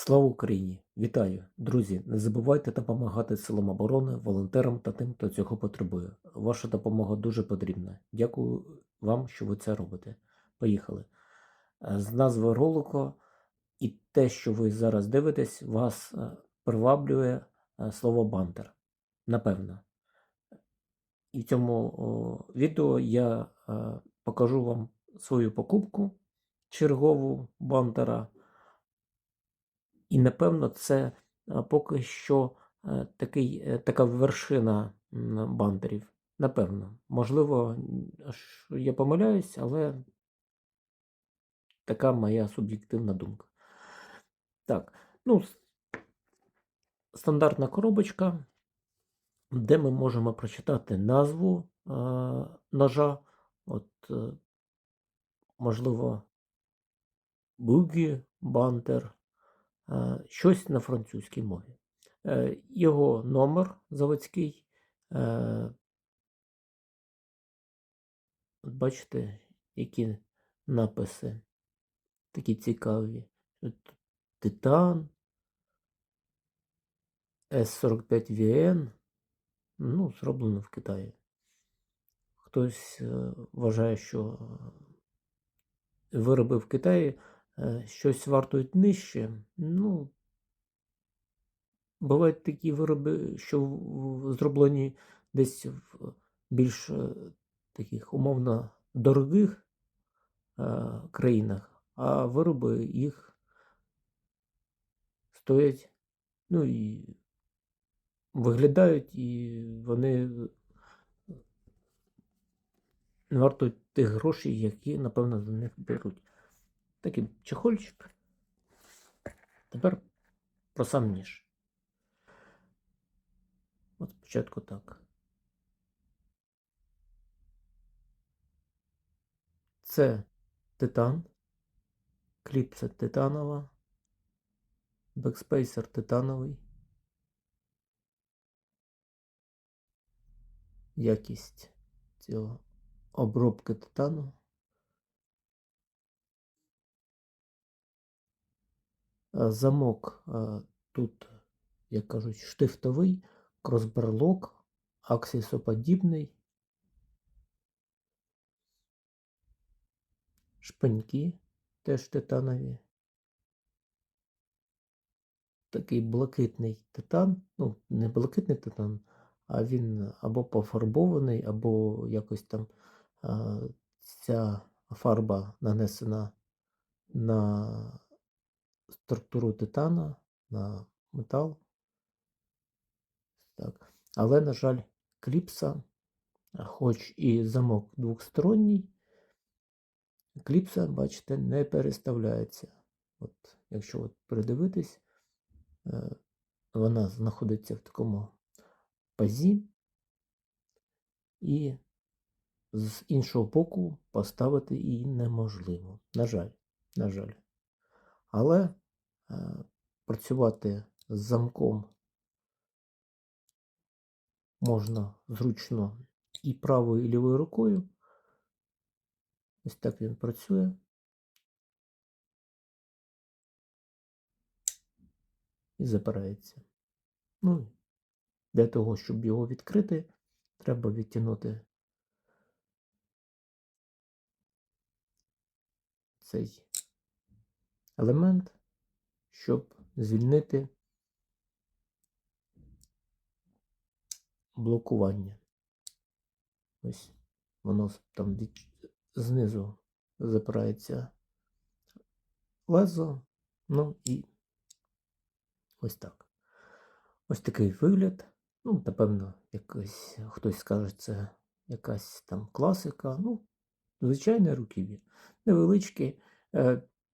Слава Україні! Вітаю, друзі! Не забувайте допомагати силам оборони, волонтерам та тим, хто цього потребує. Ваша допомога дуже потрібна. Дякую вам, що ви це робите. Поїхали. Е, З назви ролику і те, що ви зараз дивитесь, вас е, приваблює е, слово бантер. Напевно. І в цьому відео я покажу вам свою покупку чергову бантера. І напевно, це е, поки що е, такий, е, така вершина бандерів. Напевно. Можливо, я помиляюсь, але така моя суб'єктивна думка. Так, ну, стандартна коробочка, де ми можемо прочитати назву е, ножа. От, е, можливо, Бугі, Бантер, щось на французькій мові. Е, Його номер заводський. е, От бачите, які написи такі цікаві. Титан, С45VN, ну, зроблено в Китаї. Хтось е, вважає, що е, вироби в Китаї е, щось вартують нижче. Ну, бувають такі вироби, що зроблені десь в більш е, таких умовно дорогих е, країнах, а вироби їх стоять, ну і виглядають, і вони вартують тих грошей, які, напевно, за них беруть. Такий чехольчик. Тепер про сам ніж. От спочатку так. Це титан, кліпса титанова, бекспейсер титановий. Якість цього обробки титану. Замок е, тут, як кажуть, штифтовий, кросберлок, аксісоподібний, шпаньки теж титанові. Такий блакитний титан, ну, не блакитний титан, а він або пофарбований, або якось там а, ця фарба нанесена на структуру титана, на метал. Так. Але, на жаль, кліпса, хоч і замок двохсторонній, кліпса, бачите, не переставляється. От, якщо от придивитись, е, вона знаходиться в такому пазі, і з іншого боку поставити її неможливо. На жаль, на жаль. Але працювати з замком можна зручно і правою, і лівою рукою. Ось так він працює. І запирається. Ну, для того, щоб його відкрити, треба відтягнути цей елемент, щоб звільнити блокування. Ось воно там знизу запирається лезо, ну і ось так. Ось такий вигляд. Ну, напевно, якось хтось скаже, це якась там класика. Ну, звичайне руків'я. Невеличке.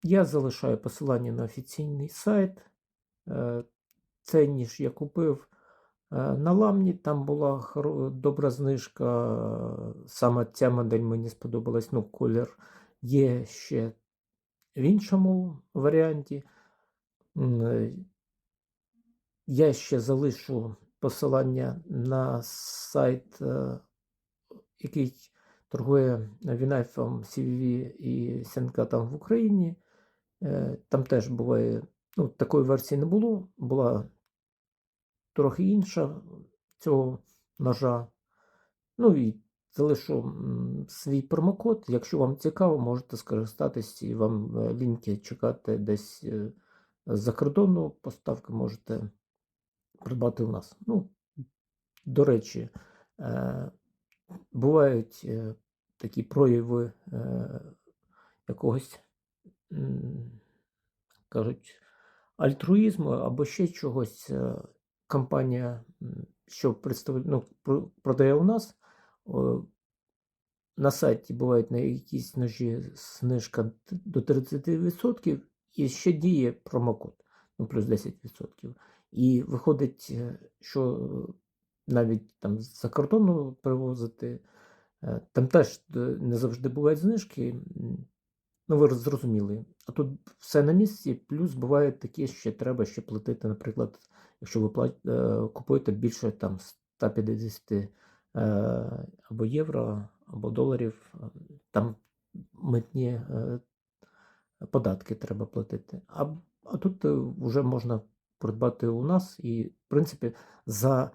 Я залишаю посилання на офіційний сайт. Е, Цей ніж я купив е, на ламні. Там була добра знижка. е, Саме ця модель мені сподобалась. Ну, колір є ще в іншому варіанті. Я ще залишу посилання на сайт, який торгує Вінайфом CVV і Сенкатом в Україні. Е, Там теж буває Ну, такої версії не було, була трохи інша цього ножа. Ну і залишу свій промокод. Якщо вам цікаво, можете скористатись і вам е, лінки чекати десь е, з-за кордону поставки можете придбати у нас. Ну, до речі, бувають такі прояви якогось, кажуть, альтруїзму або ще чогось. Е, компанія, що представляє, ну, продає у нас, на сайті бувають на якісь ножі знижка до 30% і ще діє промокод, ну, плюс 10%. І виходить, е, що навіть там з-за кордону привозити, е, там теж не завжди бувають знижки. Ну, ви зрозуміли. А тут все на місці, плюс буває таке, що треба ще платити, наприклад, якщо ви плат... е, купуєте більше там 150 е, або євро, або доларів, е, там митні податки треба платити. А, а тут вже можна придбати у нас і, в принципі, за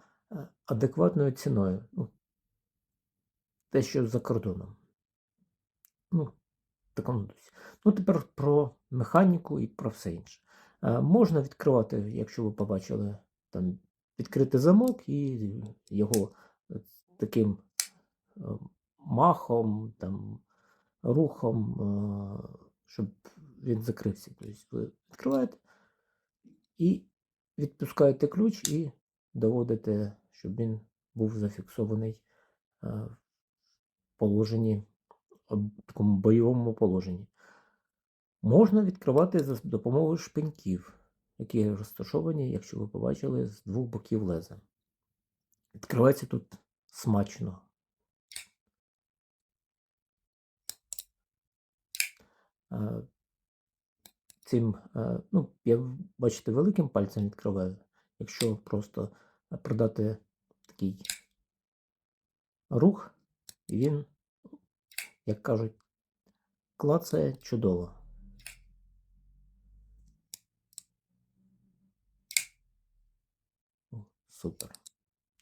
адекватною ціною. Ну, те, що за кордоном. Ну, такому дусі. Ну, тепер про механіку і про все інше. Е, можна відкривати, якщо ви побачили, там відкрити замок і його е, таким е, махом, там, рухом, щоб він закрився. Тобто ви відкриваєте і відпускаєте ключ і доводите, щоб він був зафіксований в положенні, такому бойовому положенні. Можна відкривати за допомогою шпиньків, які розташовані, якщо ви побачили, з двох боків леза. Відкривається тут смачно. Цим, ну, я, бачите, великим пальцем відкриваю. Якщо просто продати такий рух, він, як кажуть, клацає чудово. Супер.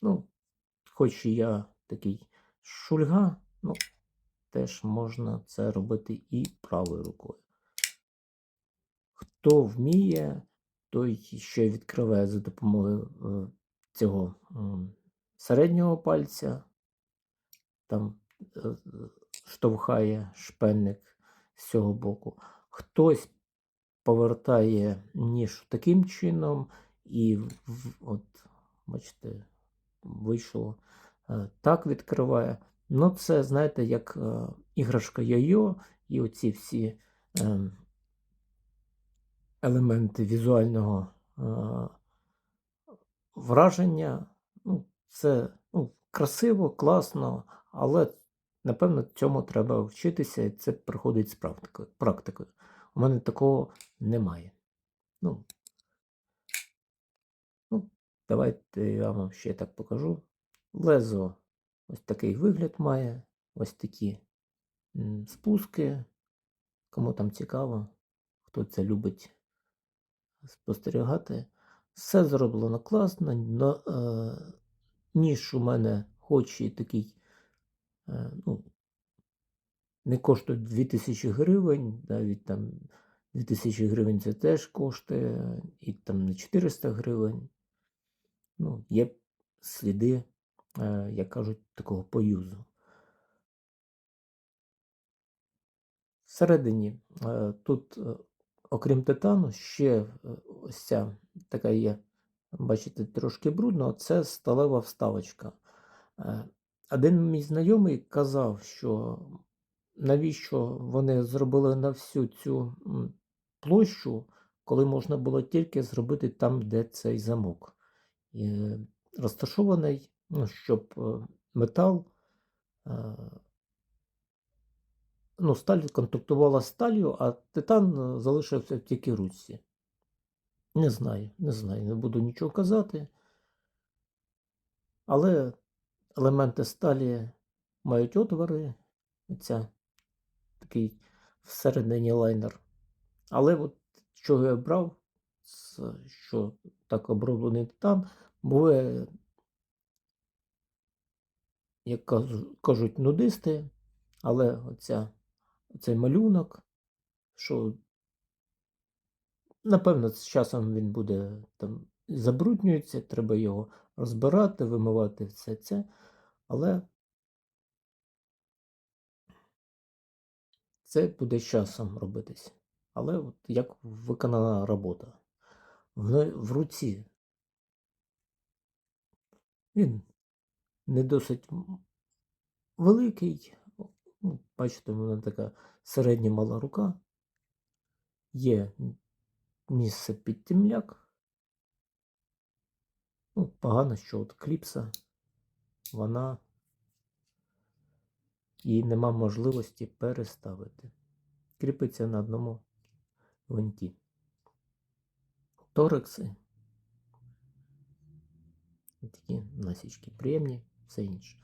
Ну, хоч і я такий шульга, ну, теж можна це робити і правою рукою. Хто вміє, той ще відкриває за допомогою е, цього середнього пальця, там е, штовхає шпенник з цього боку. Хтось повертає ніж таким чином, і от, бачите, вийшло, е, так відкриває. Ну, це, знаєте, як е, іграшка йо-йо, і оці всі е, елементи візуального е, враження. Ну, це ну, красиво, класно, але напевно цьому треба вчитися, і це приходить з практикою. практикою. У мене такого немає. Ну, ну, давайте я вам ще так покажу. Лезо ось такий вигляд має, ось такі спуски. Кому там цікаво, хто це любить спостерігати. Все зроблено класно. но, е, ніж у мене хоч і такий, ну, не коштує 2000 гривень, навіть там 2000 гривень це теж коштує, і там не 400 гривень. Ну, є сліди, е, як кажуть, такого поюзу. Всередині е, тут, е, окрім титану, ще е, ось ця така є, бачите, трошки брудно, це сталева вставочка. Один мій знайомий казав, що навіщо вони зробили на всю цю площу, коли можна було тільки зробити там, де цей замок. Е, Розташований, ну, щоб е, метал. е, Ну, сталь контактувала з сталью, а титан е, залишився в тільки ручці. Не знаю, не знаю, не буду нічого казати. Але елементи сталі мають отвори. Оця такий всередині лайнер. Але от чого я брав, що так оброблений титан, буває, як кажуть нудисти, але оця, оцей малюнок, що напевно з часом він буде там забруднюється, треба його розбирати, вимивати все це. Але це буде часом робитись. Але от як виконана робота. В, в руці він не досить великий. Ну, бачите, в мене така середня мала рука. Є місце під темляк. Ну, погано, що от кліпса, вона їй нема можливості переставити. Кріпиться на одному гвинті. Торекси. Такі насічки приємні, все інше.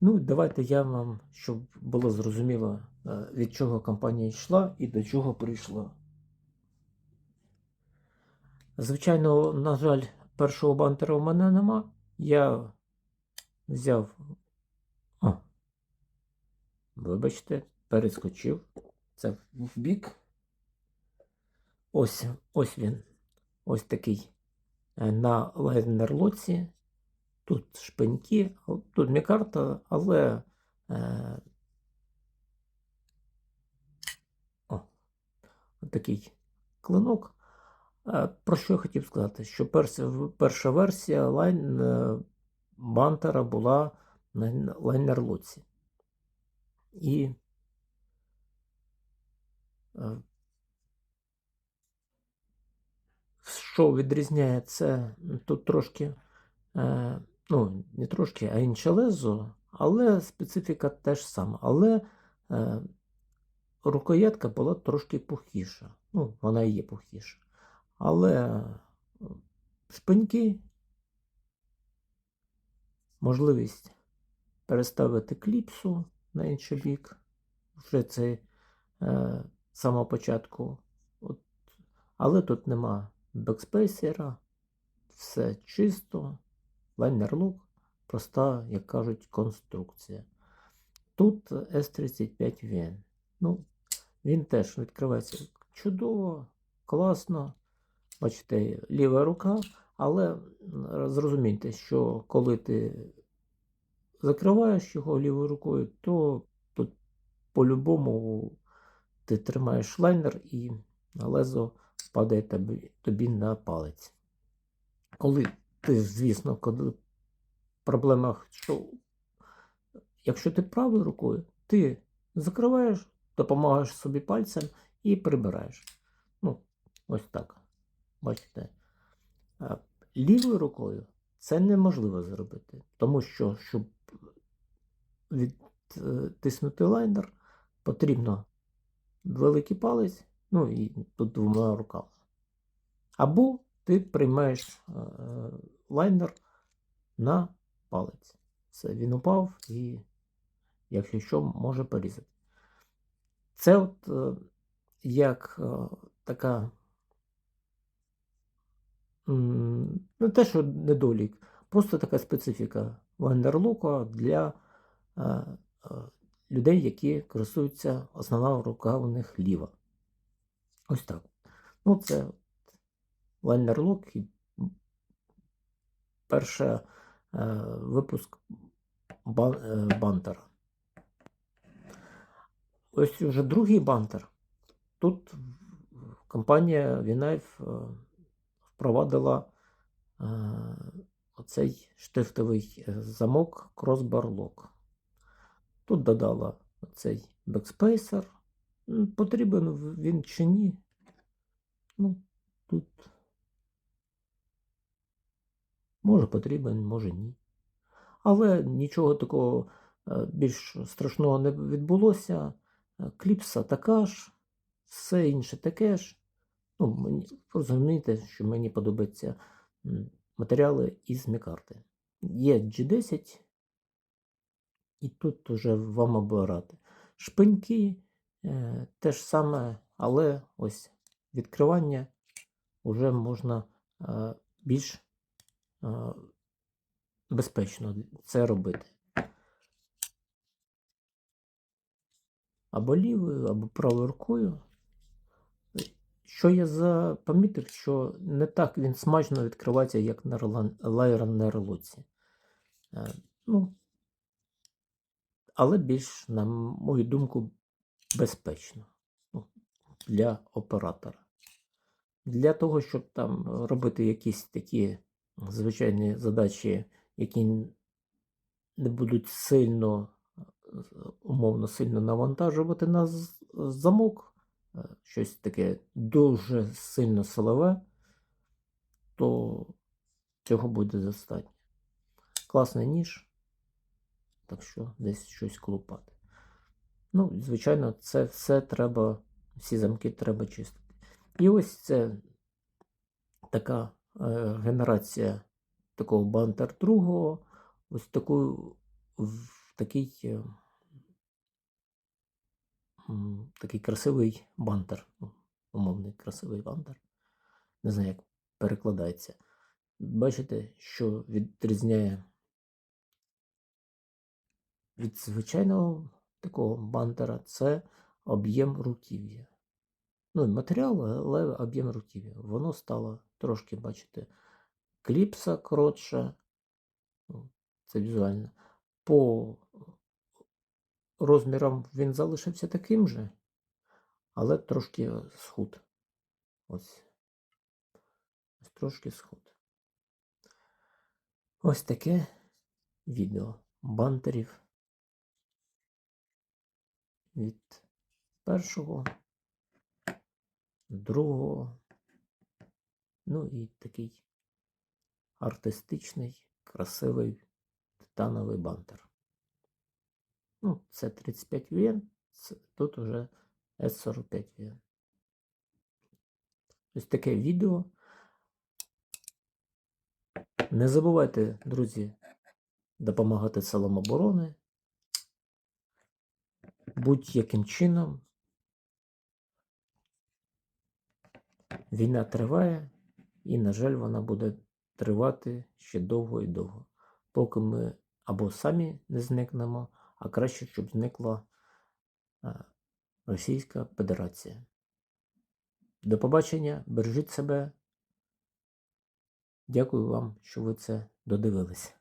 Ну, давайте я вам, щоб було зрозуміло, е, від чого компанія йшла і до чого прийшла. Звичайно, на жаль, першого бантера у мене нема. Я взяв. О, вибачте, перескочив. Це в бік. Ось, ось він. Ось такий е, на лайнерлоці. Тут шпиньки, тут мікарта, але е, о, такий клинок. Е, Про що я хотів сказати? Що перша, перша версія лайн е, бантера була на лайнерлоці. І е, що відрізняє це тут трошки, е, ну, не трошки, а інше лезо, але специфіка теж сама. Але е, рукоятка була трошки пухіша. Ну, вона і є пухіша. Але шпиньки, можливість переставити кліпсу на інший бік. Вже це е, самого початку. От. Але тут нема бекспейсера, все чисто, лайнер-лук, проста, як кажуть, конструкція. Тут S35VN. Ну, він теж відкривається чудово, класно. Бачите, ліва рука, але зрозумійте, що коли ти закриваєш його лівою рукою, то тут по-любому ти тримаєш лайнер і лезо падає тобі, на палець. Коли ти, звісно, коли в проблемах, що якщо ти правою рукою, ти закриваєш, допомагаєш собі пальцем і прибираєш. Ну, ось так. Бачите? А Лівою рукою це неможливо зробити, тому що, щоб відтиснути лайнер, потрібно великий палець, ну і тут двома руками. Або ти приймаєш е, лайнер на палець. Все, він упав і, якщо що, може порізати. Це от е, як е, така не те, що недолік, просто така специфіка лайнерлука для е, е, людей, які користуються основна рука у них ліва. Ось так. Ну, це лайнерлук і перший е, випуск ба- бантера. Ось уже другий бантер. Тут компанія Вінайф впровадила е, оцей штифтовий е, замок Crossbar Lock. Тут додала цей бекспейсер. Потрібен він чи ні. Ну, тут може потрібен, може ні. Але нічого такого е, більш страшного не відбулося. Е, Кліпса така ж, все інше таке ж. Ну, мені розумієте, що мені подобаються матеріали із мікарти. Є G10, і тут вже вам обирати. Шпиньки е, те ж саме, але ось відкривання вже можна е, більш е, безпечно це робити. Або лівою, або правою рукою. Що я запомітив, що не так він смачно відкривається, як на лайрон на релоці. Е, Ну, але більш, на мою думку, безпечно ну, для оператора. Для того, щоб там робити якісь такі звичайні задачі, які не будуть сильно, умовно сильно навантажувати на замок, е, щось таке дуже сильно силове, то цього буде достатньо. Класний ніж, так що десь щось колупати. Ну, звичайно, це все треба, всі замки треба чистити. І ось це така е, генерація такого бантер другого, ось таку, в такий, е, такий красивий бантер. ну, Умовний красивий бантер. Не знаю, як перекладається. Бачите, що відрізняє від звичайного такого бантера це об'єм руків'я. Ну, матеріал, але об'єм руків'я. Воно стало трошки, бачите, кліпса коротша. Ну, Це візуально. По розмірам він залишився таким же, але трошки схуд. Ось. Ось трошки схуд. Ось таке відео бантерів від першого, другого, ну і такий артистичний, красивий титановий бантер. Ну, це 35 VN, це, тут уже S45 VN. Ось таке відео. Не забувайте, друзі, допомагати силам оборони. Будь-яким чином. Війна триває, і, на жаль, вона буде тривати ще довго і довго, поки ми або самі не зникнемо, а краще, щоб зникла е, Російська Федерація. До побачення, бережіть себе. Дякую вам, що ви це додивилися.